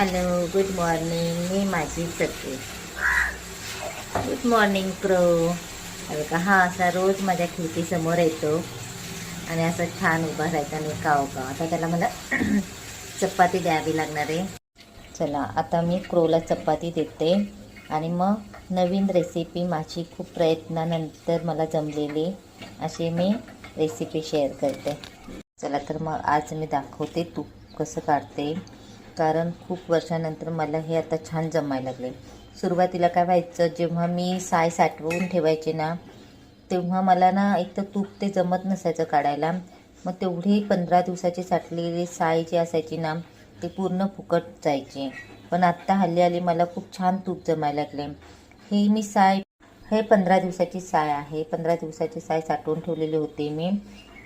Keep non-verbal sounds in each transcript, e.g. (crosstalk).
Hello good morning मी माझी सत्य good morning pro अरे का हा असा रोज माझ्या खिडकीसमोर येतो आणि असं छान उभा राहायचा आणि काव का आता त्याला मला (clears throat) चपाती द्यावी लागणार आहे. चला आता मी क्रोला चपाती देते आणि मग नवीन रेसिपी माझी खूप प्रयत्नानंतर मला जमलेली अशी मी रेसिपी शेअर करते. चला तर मग आज मी दाखवते तूप कसं काढते. कारण खूप वर्षानंतर मला हे आता छान जमायला लागले. सुरुवातीला काय व्हायचं जेव्हा मी साय साठवून ठेवायचे ना तेव्हा मला ना एक तर तूप ते जमत नसायचं काढायला. मग तेवढी पंधरा दिवसाची साठलेली साय जी असायची ना ती पूर्ण फुकट जायची. पण आत्ता हल्ली हल्ली मला खूप छान तूप जमायला लागले. ही मी साय हे पंधरा दिवसाची साय आहे. पंधरा दिवसाची साय साठवून ठेवलेली होती मी.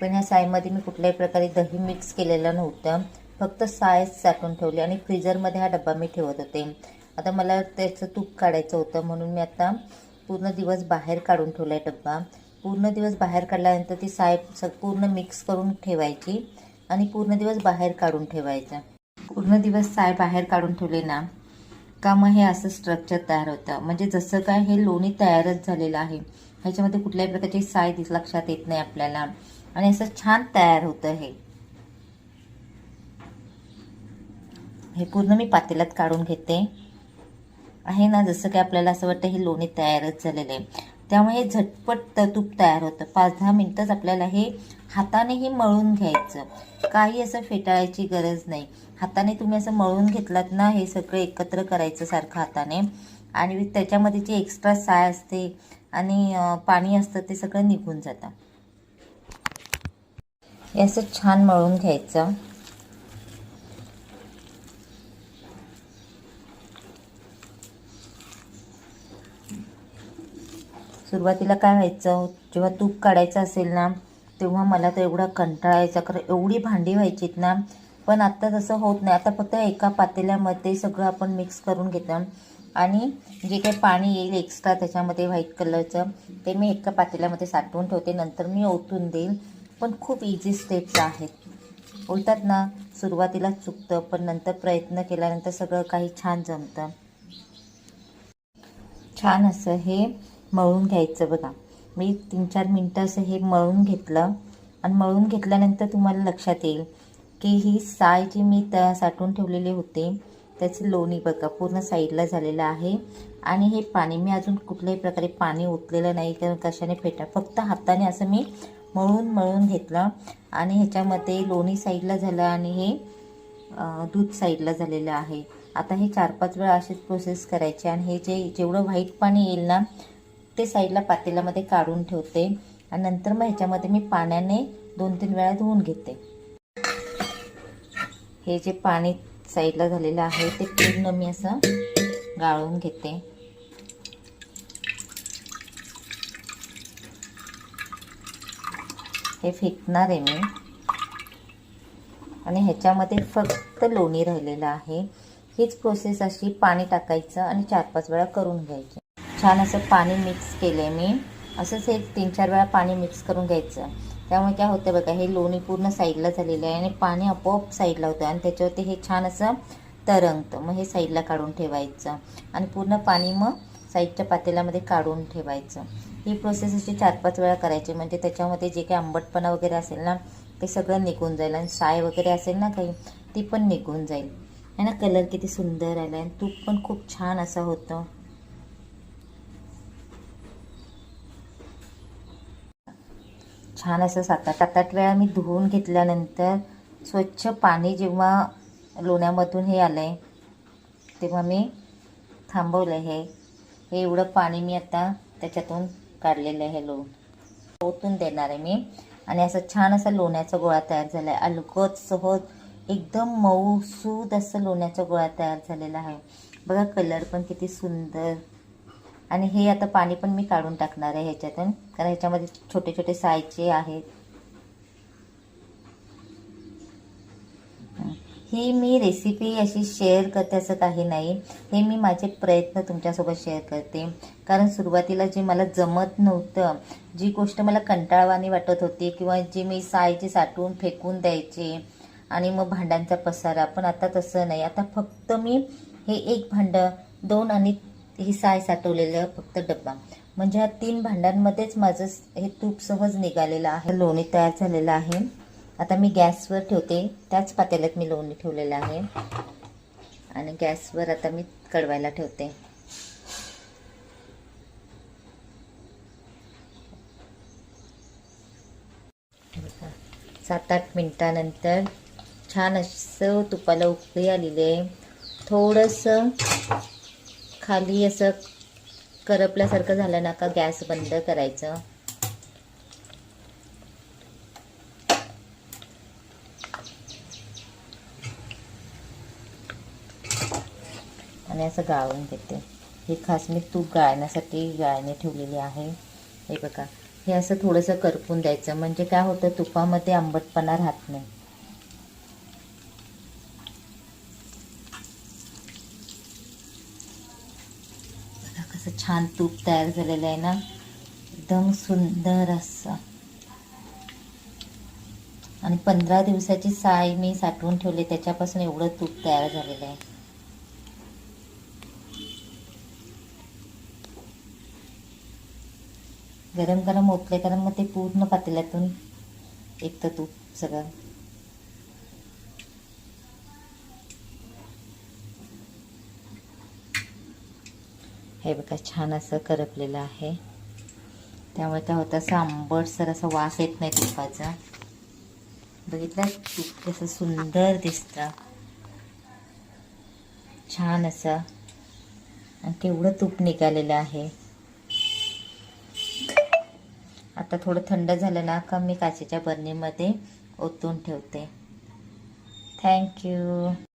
पण ह्या सायमध्ये मी कुठल्याही प्रकारे दही मिक्स केलेलं नव्हतं. फक्त साय साठवून ठेवली आणि फ्रीजरमध्ये हा डब्बा मी ठेवत होते. आता मला त्याचं तूप काढायचं होतं म्हणून मी आता पूर्ण दिवस बाहेर काढून ठेवला आहे डब्बा. पूर्ण दिवस बाहेर काढल्यानंतर ती साय स पूर्ण मिक्स करून ठेवायची आणि पूर्ण दिवस बाहेर काढून ठेवायचा. पूर्ण दिवस साय बाहेर काढून ठेवले ना का मग हे असं स्ट्रक्चर तयार होतं? म्हणजे जसं काय हे लोणी तयारच झालेलं आहे ह्याच्यामध्ये कुठल्याही प्रकारची साय दिस लक्षात येत नाही आपल्याला. आणि असं छान तयार होतं हे. हे पूर्ण मी पातेल्यात काढून घेते. आहे ना जसं की आपल्याला असं वाटतं हे लोणी तयारच झालेलं. आहे त्यामुळे हे झटपट तूप तयार होतं. पाच दहा मिनटंच आपल्याला हे हातानेही मळून घ्यायचं. काही असं फेटाळायची गरज नाही. हाताने तुम्ही असं मळून घेतलात ना हे सगळं एकत्र करायचं सारखं हाताने. आणि त्याच्यामध्ये जी एक्स्ट्रा साय असते आणि पाणी असतं ते सगळं निघून जातं. हे असं छान मळून घ्यायचं. सुरुवातीला काय व्हायचं जेव्हा तूप काढायचं असेल ना तेव्हा मला तर एवढा कंटाळा यायचा कारण एवढी भांडी व्हायचीत ना. पण आत्ता तसं होत नाही. आता फक्त एका पातेल्यामध्ये सगळं आपण मिक्स करून घेतो. आणि जे काही पाणी येईल एक्स्ट्रा त्याच्यामध्ये व्हाईट कलरचं ते मी एका पातेल्यामध्ये साठवून ठेवते. नंतर मी ओतून देईल. पण खूप इझी स्टेप्स आहेत. बोलतात ना सुरुवातीला चुकतं पण नंतर प्रयत्न केल्यानंतर सगळं काही छान जमतं. छान असं हे मळून घ्यायचं बघा. मी तीन चार मिनटं असं हे मळून घेतलं. आणि मळून घेतल्यानंतर तुम्हाला लक्षात येईल की ही साय जी मी त्या साठवून ठेवलेली होते त्याची लोणी बघा पूर्ण साईडला झालेलं आहे. आणि हे पाणी मी अजून कुठल्याही प्रकारे पाणी ओतलेलं नाही कारण कशाने फेटा फक्त हाताने असं मी मळून मळून घेतलं. आणि ह्याच्यामध्ये लोणी साईडला झालं आणि हे दूध साईडला झालेलं आहे. आता हे चार पाच वेळा अशीच प्रोसेस करायची आणि हे जे जेवढं व्हाईट पाणी येईल ना ते साईडला पातेल्यामध्ये काढून ठेवते आणि नंतर मग ह्याच्यामध्ये मी पाण्याने दोन तीन वेळा धुवून घेते. हे जे पाणी साईडला झालेलं आहे ते पूर्ण मी असं गाळून घेते. हे फेकणार आहे मी. आणि ह्याच्यामध्ये फक्त लोणी राहिलेलं आहे. हीच प्रोसेस अशी पाणी टाकायचं आणि चार पाच वेळा करून घ्यायची. छान असं पाणी मिक्स केलं आहे मी. असंच हे तीन चार वेळा पाणी मिक्स करून घ्यायचं. त्यामुळे काय होतं बघा हे लोणी पूर्ण साईडला झालेलं आहे आणि पाणी आपोआप साईडला होतं आणि त्याच्यावरती हे छान असं तरंगतं. मग हे साईडला काढून ठेवायचं आणि पूर्ण पाणी मग साईडच्या पातेल्यामध्ये काढून ठेवायचं. ही प्रोसेस अशी चार पाच वेळा करायची. म्हणजे त्याच्यामध्ये जे काही आंबटपणा वगैरे असेल ना ते सगळं निघून जाईल आणि साय वगैरे असेल ना काही ती पण निघून जाईल. आहे ना? कलर किती सुंदर आला आहे तूप पण खूप छान असा होतं. छान असं सात आठ सात आठ वेळा मी धुवून घेतल्यानंतर स्वच्छ पाणी जेव्हा लोण्यामधून हे आलं आहे तेव्हा मी थांबवलं हे. हे एवढं पाणी मी आता त्याच्यातून काढलेलं आहे लोण. ओतून देणार आहे मी. आणि असं छान असा लोण्याचा गोळा तयार झाला आहे अलगद सहज एकदम मऊसूद असं लोण्याचा गोळा तयार झालेला आहे. बघा कलर पण किती सुंदर. आणि हे आता पाणी पण मी काढून टाकणार आहे ह्याच्यातून. कारण ह्याच्यामध्ये छोटे छोटे सायचे आहेत. ही मी रेसिपी अशी शेअर करते असं काही नाही. हे मी माझे प्रयत्न तुमच्यासोबत शेअर करते. कारण सुरुवातीला जे मला जमत नव्हतं जी गोष्ट मला कंटाळवाणी वाटत होती किंवा जी मी सायचे साठवून फेकून द्यायचे आणि मग भांड्यांचा पसारा पण आता तसं नाही. आता फक्त मी हे एक भांडं दोन आणि ही साय साठवलेलं फक्त डब्बा. म्हणजे ह्या तीन भांड्यांमध्येच माझं हे तूप सहज निघालेलं आहे. लोणी तयार झालेलं आहे. आता मी गॅसवर ठेवते. त्याच पातेल्यात मी लोणी ठेवलेलं आहे. आणि गॅसवर आता मी कडवायला ठेवते. सात आठ मिनटानंतर छान असं तुपाला उकळी आलेली आहे. थोडंसं खाली असं करपल्यासारखं झालं ना का गॅस बंद करायचं. आणि असं गाळून घेते. हे खास मी तूप गाळण्यासाठी गाळणे ठेवलेली आहे. हे बघा. हे असं थोडंसं करपून द्यायचं. म्हणजे काय होतं? तुपामध्ये आंबटपणा राहत नाही बघा कसं छान तूप तयार झालेलं आहे ना? एकदम सुंदर असं. आणि पंधरा दिवसाची साय मी साठवून ठेवली त्याच्यापासून एवढं तूप तयार झालेलं आहे. गरम गरम ओतले कारण मग ते पूर्ण पातेल्यातून एक तर तूप सगळं. हे बघा छान असं करपलेलं आहे. त्यामुळे काय होतं असं आंबटसर असा वास येत नाही तुपाचा. बघितलं? तूप कसं सुंदर दिसतं. छान असं. आणि केवढं तूप निघालेलं आहे. आता थोडं थंड झालं ना का मी काचेच्या बरणीमध्ये ओतून ठेवते. थँक्यू